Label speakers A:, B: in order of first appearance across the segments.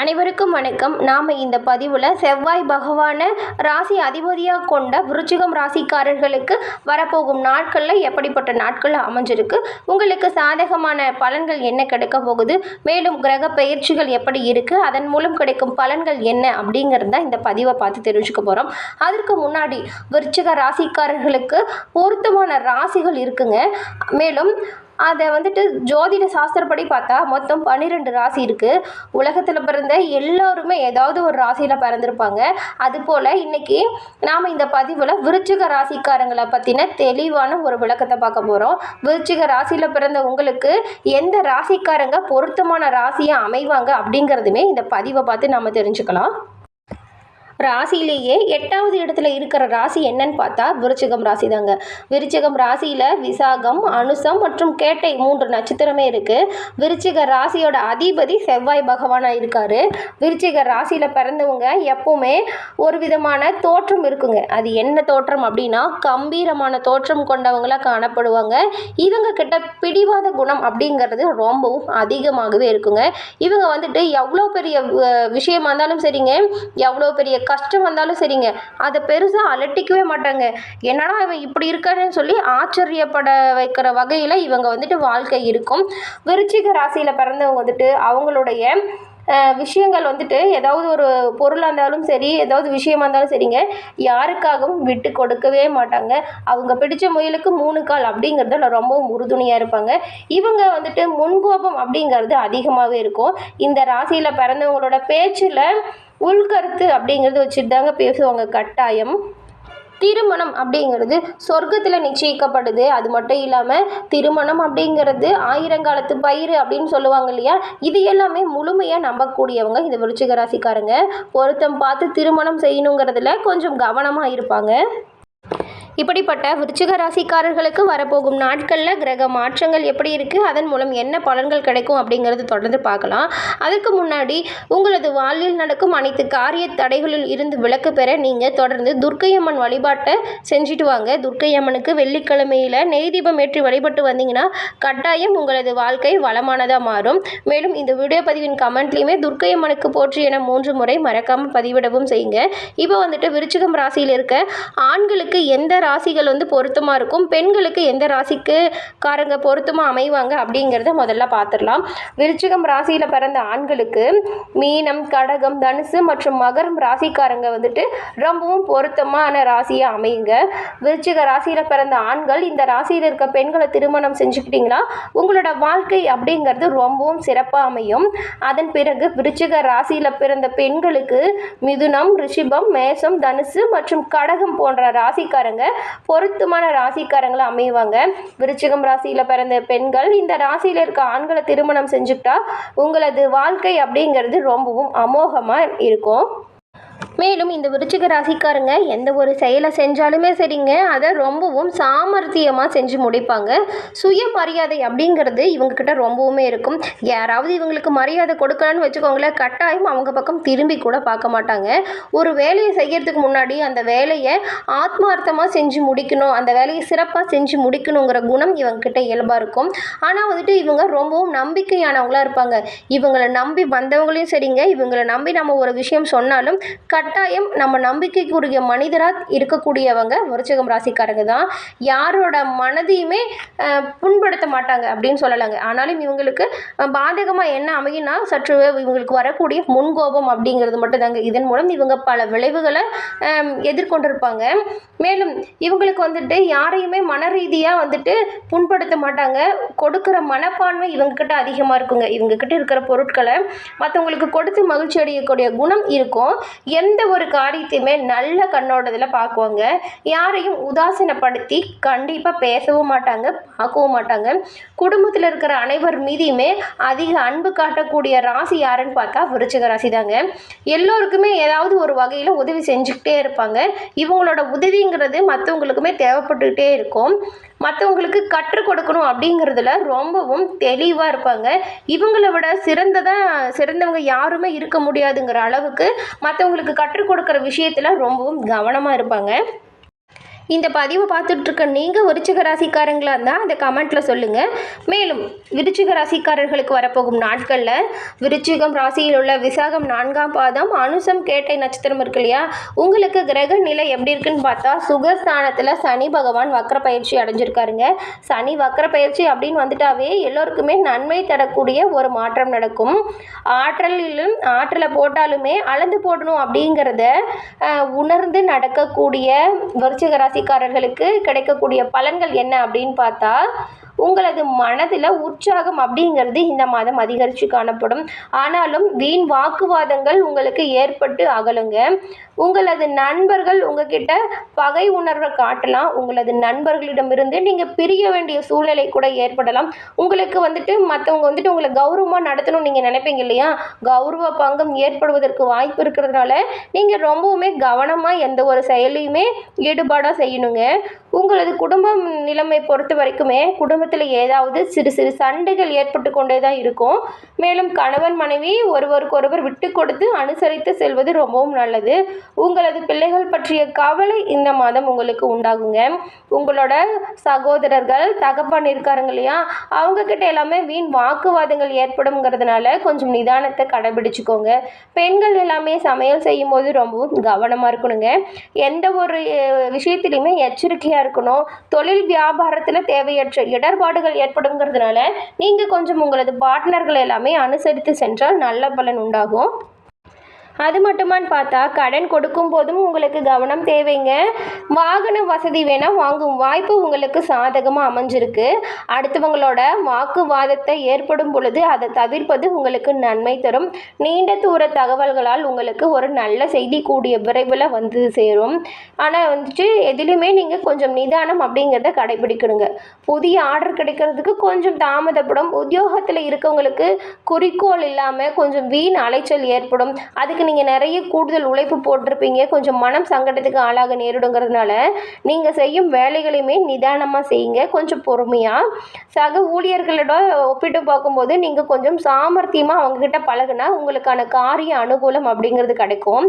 A: அனைவருக்கும் வணக்கம். நாம் இந்த பதிவில் செவ்வாய் பகவானை ராசி அதிபதியாக கொண்ட விருச்சிகம் ராசிக்காரர்களுக்கு வரப்போகும் நாட்களில் எப்படிப்பட்ட நாட்கள் அமைஞ்சிருக்கு உங்களுக்கு சாதகமான பலன்கள் என்ன கிடைக்க போகுது மேலும் கிரக பயிற்சிகள் எப்படி இருக்குது அதன் மூலம் கிடைக்கும் பலன்கள் என்ன அப்படிங்கிறது தான் இந்த பதிவை பார்த்து தெரிஞ்சுக்க போகிறோம் அதற்கு முன்னாடி விருச்சிக ராசிக்காரர்களுக்கு பொருத்தமான ராசிகள் இருக்குங்க. மேலும் அதை வந்துட்டு ஜோதிட சாஸ்திரப்படி பார்த்தா மொத்தம் பன்னிரெண்டு ராசி இருக்குது உலகத்தில் பிறந்த எல்லோருமே ஏதாவது ஒரு ராசியில் பிறந்திருப்பாங்க. அதுபோல் இன்றைக்கி நாம் இந்த பதிவில் விருச்சிக ராசிக்காரங்களை பற்றின தெளிவான ஒரு விளக்கத்தை பார்க்க போகிறோம் விருச்சிக ராசியில் பிறந்த உங்களுக்கு எந்த ராசிக்காரங்க பொருத்தமான ராசியாக அமைவாங்க அப்படிங்கிறதுமே இந்த பதிவை பார்த்து நம்ம தெரிஞ்சுக்கலாம். ராசியிலேயே எட்டாவது இடத்துல இருக்கிற ராசி என்னன்னு பார்த்தா விருச்சிகம் ராசி தாங்க விருச்சிகம் ராசியில் விசாகம் அனுசம் மற்றும் கேட்டை மூன்று நட்சத்திரமே இருக்குது விருச்சிக ராசியோட அதிபதி செவ்வாய் பகவானாக இருக்கார். விருச்சிக ராசியில் பிறந்தவங்க எப்பவுமே ஒரு விதமான தோற்றம் இருக்குங்க. அது என்ன தோற்றம் அப்படின்னா கம்பீரமான தோற்றம் கொண்டவங்களாக காணப்படுவாங்க. இவங்க கிட்ட பிடிவாத குணம் அப்படிங்கிறது ரொம்பவும் அதிகமாகவே இருக்குங்க. இவங்க வந்துட்டு எவ்வளோ பெரிய விஷயமா இருந்தாலும் சரிங்க. எவ்வளோ பெரிய க கஷ்டம் வந்தாலும் சரிங்க. அதை பெருசாக அலட்டிக்கவே மாட்டாங்க. என்னடா இவன் இப்படி இருக்கான்னு சொல்லி ஆச்சரியப்பட வைக்கிற வகையில் இவங்க வந்துட்டு வாழ்க்கை இருக்கும். விருச்சிக ராசியில் பிறந்தவங்க வந்துட்டு அவங்களுடைய விஷயங்கள் வந்துட்டு ஏதாவது ஒரு பொருளாக இருந்தாலும் சரி ஏதாவது விஷயமா இருந்தாலும் சரிங்க. யாருக்காகவும் விட்டு கொடுக்கவே மாட்டாங்க. அவங்க பிடிச்ச முயலுக்கு மூணு கால் அப்படிங்கிறதுல ரொம்பவும் உறுதுணையாக இருப்பாங்க. இவங்க வந்துட்டு முன்கோபம் அப்படிங்கிறது அதிகமாகவே இருக்கும். இந்த ராசியில் பிறந்தவங்களோட பேச்சில் உள்கருத்து அப்படிங்கிறது வச்சுட்டு தாங்க பேசுவாங்க. கட்டாயம். திருமணம் அப்படிங்கிறது சொர்க்கத்தில் நிச்சயிக்கப்படுது. அது மட்டும் இல்லாமல் திருமணம் அப்படிங்கிறது ஆயிரங்காலத்து பயிர் அப்படின்னு சொல்லுவாங்க இல்லையா? இது எல்லாமே முழுமையாக நம்பக்கூடியவங்க இந்த விருச்சிக ராசிக்காரங்க. பார்த்து திருமணம் செய்யணுங்கிறதுல கொஞ்சம் கவனமாக இருப்பாங்க. இப்படிப்பட்ட விருச்சிக ராசிக்காரர்களுக்கு வரப்போகும் நாட்களில் கிரக மாற்றங்கள் எப்படி இருக்குது அதன் மூலம் என்ன பலன்கள் கிடைக்கும் அப்படிங்கிறது தொடர்ந்து பார்க்கலாம். அதற்கு முன்னாடி உங்களது வாழ்வில் நடக்கும் அனைத்து காரிய தடைகளில் இருந்து விலக்கு பெற நீங்கள் தொடர்ந்து துர்க்கையம்மன் வழிபாட்டை செஞ்சுட்டு வாங்க. துர்க்கையம்மனுக்கு வெள்ளிக்கிழமையில் நெய் தீபம் ஏற்றி வழிபட்டு வந்தீங்கன்னா கட்டாயம் உங்களது வாழ்க்கை வளமானதாக மாறும். மேலும் இந்த வீடியோ பதிவின் கமெண்ட்லேயுமே துர்க்கையம்மனுக்கு போற்றி என மூன்று முறை மறக்காமல் பதிவிடவும் செய்யுங்க. இப்போ வந்துட்டு விருச்சிகம் ராசியில் இருக்க ஆண்களுக்கு எந்த ராசிகள் வந்து பொருத்தமாக இருக்கும். பெண்களுக்கு எந்த ராசிக்கு காரங்க பொருத்தமாக அமைவாங்க அப்படிங்கிறத முதல்ல பார்த்துடலாம் விருச்சிகம் ராசியில் பிறந்த ஆண்களுக்கு மீனம் கடகம் தனுசு மற்றும் மகரம் ராசிக்காரங்க வந்துட்டு ரொம்பவும் பொருத்தமான ராசியாக அமையுங்க. விருச்சிக ராசியில் பிறந்த ஆண்கள் இந்த ராசியில் இருக்க பெண்களை திருமணம் செஞ்சுக்கிட்டிங்கன்னா உங்களோட வாழ்க்கை அப்படிங்கிறது ரொம்பவும் சிறப்பாக அமையும். அதன் பிறகு விருச்சிக ராசியில் பிறந்த பெண்களுக்கு மிதுனம் ரிஷிபம் மேசம் தனுசு மற்றும் கடகம் போன்ற ராசிக்காரங்க பொருத்தமான ராசிக்காரங்களை அமைவாங்க. விருச்சிகம் ராசியில் பிறந்த பெண்கள் இந்த ராசியில் இருக்க ஆண்களை திருமணம் செஞ்சுக்கிட்டா உங்களது வாழ்க்கை அப்படிங்கிறது ரொம்பவும் அமோகமாக இருக்கும். மேலும் இந்த விருச்சிக ராசிக்காரங்க எந்த ஒரு செயலை செஞ்சாலுமே சரிங்க. அதை ரொம்பவும் சாமர்த்தியமாக செஞ்சு முடிப்பாங்க. சுயமரியாதை அப்படிங்கிறது இவங்கக்கிட்ட ரொம்பவுமே இருக்கும். யாராவது இவங்களுக்கு மரியாதை கொடுக்கணும்னு வச்சுக்கோங்களேன் கட்டாயம் அவங்க பக்கம் திரும்பி கூட பார்க்க மாட்டாங்க. ஒரு வேலையை செய்கிறதுக்கு முன்னாடி அந்த வேலையை ஆத்மார்த்தமாக செஞ்சு முடிக்கணும். அந்த வேலையை சிறப்பாக செஞ்சு முடிக்கணுங்கிற குணம் இவங்கக்கிட்ட இயல்பாக இருக்கும். ஆனால் வந்துட்டு இவங்க ரொம்பவும் நம்பிக்கையானவங்களா இருப்பாங்க. இவங்களை நம்பி வந்தவங்களையும் சரிங்க. இவங்களை நம்பி நம்ம ஒரு விஷயம் சொன்னாலும் கட் கட்டாயம் நம்ம நம்பிக்கைக்குரிய மனிதராக இருக்கக்கூடியவங்க விருச்சகம் ராசிக்காரங்க தான். யாரோட மனதையுமே புண்படுத்த மாட்டாங்க அப்படின்னு சொல்லலாங்க. ஆனாலும் இவங்களுக்கு பாதகமாக என்ன அமையினா சற்று இவங்களுக்கு வரக்கூடிய முன்கோபம் அப்படிங்கிறது மட்டும்தாங்க. இதன் மூலம் இவங்க பல விளைவுகளை எதிர்கொண்டிருப்பாங்க. மேலும் இவங்களுக்கு வந்துட்டு யாரையுமே மன ரீதியாக வந்துட்டு புண்படுத்த மாட்டாங்க. கொடுக்குற மனப்பான்மை இவங்கக்கிட்ட அதிகமாக இருக்குங்க. இவங்கக்கிட்ட இருக்கிற பொருட்களை மற்றவங்களுக்கு கொடுத்து மகிழ்ச்சி அடையக்கூடிய குணம் இருக்கும். எந்த ஒரு காரியத்தையுமே நல்ல கண்ணோட்டத்தில் பார்க்குவாங்க. யாரையும் உதாசீனப்படுத்தி கண்டிப்பாக பேசவும் மாட்டாங்க பார்க்கவும் மாட்டாங்க. குடும்பத்தில் இருக்கிற அனைவர் மீதியுமே அதிக அன்பு காட்டக்கூடிய ராசி யாருன்னு பார்த்தா விருச்சிக ராசி தாங்க எல்லோருக்குமே ஏதாவது ஒரு வகையில் உதவி செஞ்சுக்கிட்டே இருப்பாங்க. இவங்களோட உதவிங்கிறது மற்றவங்களுக்குமே தேவைப்பட்டுக்கிட்டே இருக்கும். மற்றவங்களுக்கு கற்றுக் கொடுக்கணும் அப்படிங்கிறதுல ரொம்பவும் தெளிவாக இருப்பாங்க. இவங்களை விட சிறந்ததாக சிறந்தவங்க யாருமே இருக்க முடியாதுங்கிற அளவுக்கு மற்றவங்களுக்கு கற்றுக் கொடுக்குற விஷயத்தில் ரொம்பவும் கவனமாக இருப்பாங்க. இந்த பதிவை பார்த்துட்ருக்க நீங்கள் விருச்சிக ராசிக்காரங்களா இருந்தால் அந்த கமெண்ட்டில் சொல்லுங்கள் மேலும் விருச்சிக ராசிக்காரர்களுக்கு வரப்போகும் நாட்களில் விருச்சிகம் ராசியில் உள்ள விசாகம் நான்காம் பாதம் அனுசம் கேட்டை நட்சத்திரம் இருக்கு இல்லையா? உங்களுக்கு கிரக நிலை எப்படி இருக்குன்னு பார்த்தா சுகஸ்தானத்தில் சனி பகவான் வக்கர பயிற்சி அடைஞ்சிருக்காருங்க. சனி வக்கர பயிற்சி அப்படின்னு வந்துட்டாவே எல்லோருக்குமே நன்மை தரக்கூடிய ஒரு மாற்றம் நடக்கும். ஆற்றலிலும் ஆற்றலை போட்டாலுமே அளந்து போடணும் அப்படிங்கிறத உணர்ந்து நடக்கக்கூடிய விருச்சிக ராசிக்காரர்களுக்கு கிடைக்கக்கூடிய பலன்கள் என்ன அப்படின்னு பார்த்தா உங்களது மனதில் உற்சாகம் அப்படிங்கிறது இந்த மாதம் அதிகரித்து காணப்படும். ஆனாலும் வீண் வாக்குவாதங்கள் உங்களுக்கு ஏற்பட்டு அகலுங்க. உங்களது நண்பர்கள் உங்ககிட்ட பகை உணர்வை காட்டலாம். உங்களது நண்பர்களிடமிருந்து நீங்கள் பிரிய வேண்டிய சூழ்நிலை கூட ஏற்படலாம். உங்களுக்கு வந்துட்டு மற்றவங்க வந்துட்டு உங்களை கௌரவமாக நடத்தணும்னு நீங்கள் நினைப்பீங்க இல்லையா? கௌரவ பங்கம் ஏற்படுவதற்கு வாய்ப்பு இருக்கிறதுனால நீங்கள் ரொம்பவுமே கவனமாக எந்த ஒரு செயலையுமே ஈடுபாடாக செய்யணுங்க. உங்களது குடும்பம் நிலைமை பொறுத்த வரைக்குமே குடும்பத்தில் ஏதாவது சிறு சிறு சண்டைகள் ஏற்பட்டு கொண்டே தான் இருக்கும். மேலும் கணவன் மனைவி ஒருவருக்கொருவர் விட்டு கொடுத்து அனுசரித்து செல்வது ரொம்பவும் நல்லது. உங்களது பிள்ளைகள் பற்றிய கவலை இந்த மாதம் உங்களுக்கு உண்டாகுங்க. உங்களோட சகோதரர்கள் தகப்பன் இருக்காருங்க இல்லையா? அவங்க கிட்ட எல்லாமே வீண் வாக்குவாதங்கள் ஏற்படுங்கிறதுனால கொஞ்சம் நிதானத்தை கடைபிடிச்சுக்கோங்க. பெண்கள் எல்லாமே சமையல் செய்யும் போது ரொம்பவும் கவனமாக இருக்கணுங்க. எந்த ஒரு விஷயத்தில் விஷயத்திலையுமே எச்சரிக்கையாக இருக்கணும். தொழில் வியாபாரத்தில் தேவையற்ற இடர்பாடுகள் ஏற்படுங்கிறதுனால நீங்கள் கொஞ்சம் உங்களது பார்ட்னர்கள் எல்லாமே அனுசரித்து சென்றால் நல்ல பலன் உண்டாகும். அது மட்டுமான்னு பார்த்தா கடன் கொடுக்கும் போதும் உங்களுக்கு கவனம் தேவைங்க. வாகன வசதி வேணால் வாங்கும் வாய்ப்பு உங்களுக்கு சாதகமாக அமைஞ்சிருக்கு. அடுத்தவங்களோட வாக்குவாதத்தை ஏற்படும் பொழுது அதை தவிர்ப்பது உங்களுக்கு நன்மை தரும். நீண்ட தூர தகவல்களால் உங்களுக்கு ஒரு நல்ல செய்தி கூடிய விரைவில் வந்து சேரும். ஆனால் வந்துட்டு எதிலுமே நீங்கள் கொஞ்சம் நிதானம் அப்படிங்கிறத கடைபிடிக்கணுங்க. புதிய ஆர்டர் கிடைக்கிறதுக்கு கொஞ்சம் தாமதப்படும். உத்தியோகத்தில் இருக்கவங்களுக்கு குறிக்கோள் இல்லாமல் கொஞ்சம் வீண் அலைச்சல் ஏற்படும். அதுக்கு நீங்கள் நிறைய கூடுதல் உழைப்பு போட்டிருப்பீங்க. கொஞ்சம் மனம் சங்கடத்துக்கு ஆளாக நேரிடுங்கிறதுனால நீங்கள் செய்யும் வேலைகளையுமே நிதானமாக செய்யுங்க. கொஞ்சம் பொறுமையாக சக ஊழியர்களோட ஒப்பிட்டு பார்க்கும்போது நீங்கள் கொஞ்சம் சாமர்த்தியமாக அவங்கக்கிட்ட பழகுனா உங்களுக்கான காரிய அனுகூலம் அப்படிங்கிறது கிடைக்கும்.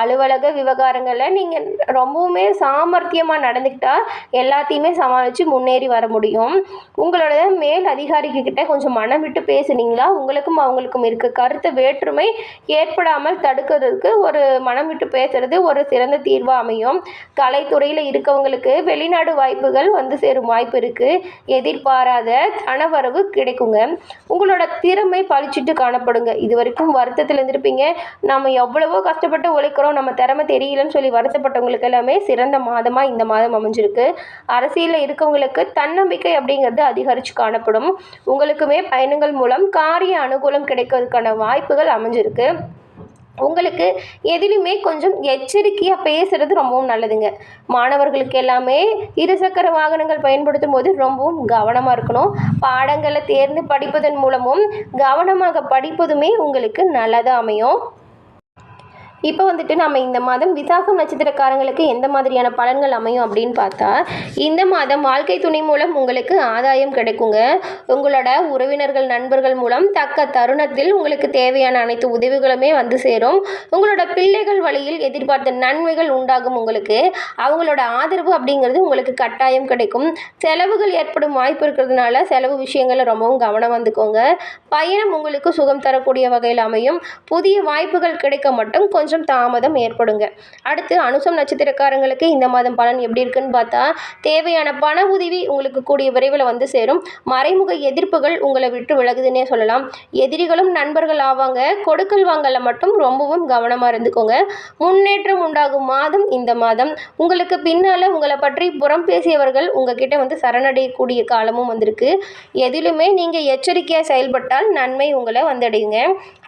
A: அலுவலக விவகாரங்களில் நீங்கள் ரொம்பவுமே சாமர்த்தியமாக நடந்துக்கிட்டால் எல்லாத்தையுமே சமாளித்து முன்னேறி வர முடியும். உங்களோட மேல் அதிகாரிகிட்ட கொஞ்சம் மனம் விட்டு பேசுனீங்களா? உங்களுக்கும் அவங்களுக்கும் இருக்க கருத்து வேற்றுமை ஏற்படாமல் தடுக்கிறதுக்கு ஒரு மனம் விட்டு பேசுறது ஒரு சிறந்த தீர்வாக அமையும். கலைத்துறையில் இருக்கவங்களுக்கு வெளிநாடு வாய்ப்புகள் வந்து சேரும் வாய்ப்பு இருக்குது எதிர்பாராத தனவரவு கிடைக்குங்க. உங்களோட திறமை பளிச்சிட்டு காணப்படுங்க. இது வரைக்கும் வருத்தத்தில் இருந்திருப்பீங்க. நம்ம எவ்வளவோ கஷ்டப்பட்டு உழைக்கிறோம். நம்ம திறமை தெரியலன்னு சொல்லி வருத்தப்பட்டவங்களுக்கு எல்லாமே சிறந்த மாதமாக இந்த மாதம் அமைஞ்சிருக்கு. அரசியலில் இருக்கவங்களுக்கு தன்னம்பிக்கை அப்படிங்கிறது அதிகரித்து காணப்படும். உங்களுக்குமே பயணங்கள் மூலம் காரிய அனுகூலம் கிடைக்கிறதுக்கான வாய்ப்புகள் அமைஞ்சிருக்கு. உங்களுக்கு எதிலுமே கொஞ்சம் எச்சரிக்கையாக பேசுகிறது ரொம்பவும் நல்லதுங்க. மாணவர்களுக்கு எல்லாமே இருசக்கர வாகனங்கள் பயன்படுத்தும் போது ரொம்பவும் கவனமாக இருக்கணும். பாடங்களை தேர்ந்து படிப்பதன் மூலமும் கவனமாக படிப்பதுமே உங்களுக்கு நல்லதாக அமையும். இப்போ வந்துட்டு நம்ம இந்த மாதம் விசாகம் நட்சத்திரக்காரங்களுக்கு எந்த மாதிரியான பலன்கள் அமையும் அப்படின்னு பார்த்தா இந்த மாதம் வாழ்க்கை துணை மூலம் உங்களுக்கு ஆதாயம் கிடைக்குங்க. உங்களோட உறவினர்கள் நண்பர்கள் மூலம் தக்க தருணத்தில் உங்களுக்கு தேவையான அனைத்து உதவிகளுமே வந்து சேரும். உங்களோட பிள்ளைகள் வழியில் எதிர்பார்த்த நன்மைகள் உண்டாகும் உங்களுக்கு. அவங்களோட ஆதரவு அப்படிங்கிறது உங்களுக்கு கட்டாயம் கிடைக்கும். செலவுகள் ஏற்படும் வாய்ப்பு இருக்கிறதுனால செலவு விஷயங்களில் ரொம்பவும் கவனம் வந்துக்கோங்க. பயணம் உங்களுக்கு சுகம் தரக்கூடிய வகையில் அமையும். புதிய வாய்ப்புகள் கிடைக்க மட்டும் கொஞ்சம் தாமதம் ஏற்படுங்க. அடுத்து அனுசம் நட்சத்திரக்காரங்களுக்கு இந்த மாதம் பலன் எப்படி இருக்குன்னு பார்த்தா தேவையான பண உதவி உங்களுக்கு கூடிய விரைவில் வந்து சேரும். மறைமுக எதிர்ப்புகள் உங்களை விட்டு விலகுதுன்னே சொல்லலாம். எதிரிகளும் நண்பர்கள் ஆவாங்க. கொடுக்கல் வாங்கல மட்டும் ரொம்பவும் கவனமாக இருந்துக்கோங்க. முன்னேற்றம் உண்டாகும் மாதம் இந்த மாதம். உங்களுக்கு பின்னால் உங்களை பற்றி புறம் பேசியவர்கள் உங்ககிட்ட வந்து சரணடையக்கூடிய காலமும் வந்திருக்கு. எதிலுமே நீங்கள் எச்சரிக்கையாக செயல்பட்டால் நன்மை உங்களை வந்தடையுங்க.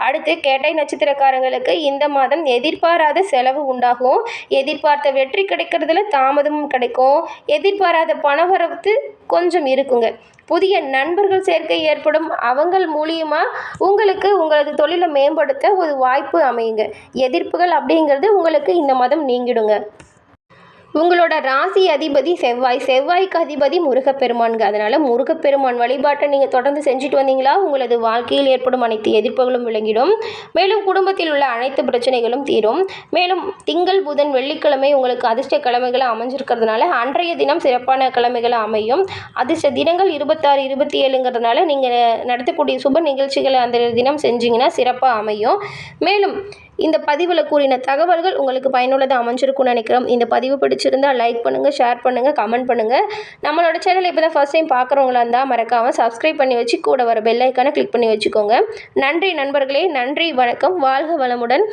A: அடுத்து கேட்டை நட்சத்திரக்காரங்களுக்கு இந்த மாதம் எதிர்பாராத செலவு உண்டாகும். எதிர்பார்த்த வெற்றி கிடைக்கிறதுல தாமதமும் கிடைக்கும். எதிர்பாராத பணவரத்து கொஞ்சம் இருக்குங்க. புதிய நண்பர்கள் சேர்க்கை ஏற்படும். அவங்கள் மூலியமாக உங்களுக்கு உங்களது தொழிலை மேம்படுத்த ஒரு வாய்ப்பு அமையுங்க. எதிர்ப்புகள் அப்படிங்கிறது உங்களுக்கு இந்த மாதம் நீங்கிடுங்க. உங்களோட ராசி அதிபதி செவ்வாய். செவ்வாய்க்கு அதிபதி முருகப்பெருமான்ங்க அதனால் முருகப்பெருமான் வழிபாட்டை நீங்கள் தொடர்ந்து செஞ்சுட்டு வந்தீங்களா? உங்களது வாழ்க்கையில் ஏற்படும் அனைத்து எதிர்ப்புகளும் விளங்கிடும். மேலும் குடும்பத்தில் உள்ள அனைத்து பிரச்சனைகளும் தீரும். மேலும் திங்கள் புதன் வெள்ளிக்கிழமை உங்களுக்கு அதிர்ஷ்ட கிழமைகளை அமைஞ்சிருக்கிறதுனால அன்றைய தினம் சிறப்பான கிழமைகளை அமையும். அதிர்ஷ்ட தினங்கள் இருபத்தாறு இருபத்தி ஏழுங்கிறதுனால நீங்கள் நடத்தக்கூடிய சுப நிகழ்ச்சிகளை அந்த தினம் செஞ்சிங்கன்னா சிறப்பாக அமையும். மேலும் இந்த பதிவில் கூறின தகவல்கள் உங்களுக்கு பயனுள்ளதாக அமைஞ்சிருக்கும்னு நினைக்கிறோம். இந்த பதிவு பிடிச்சிருந்தால் லைக் பண்ணுங்கள் ஷேர் பண்ணுங்கள் கமெண்ட் பண்ணுங்கள் நம்மளோட சேனலை இப்போ தான் ஃபஸ்ட் டைம் பார்க்குறவங்களா இருந்தால் மறக்காமல் சப்ஸ்கிரைப் பண்ணி வச்சு கூட வர பெல்லைக்கான கிளிக் பண்ணி வச்சுக்கோங்க. நன்றி நண்பர்களே நன்றி வணக்கம். வாழ்க வளமுடன்.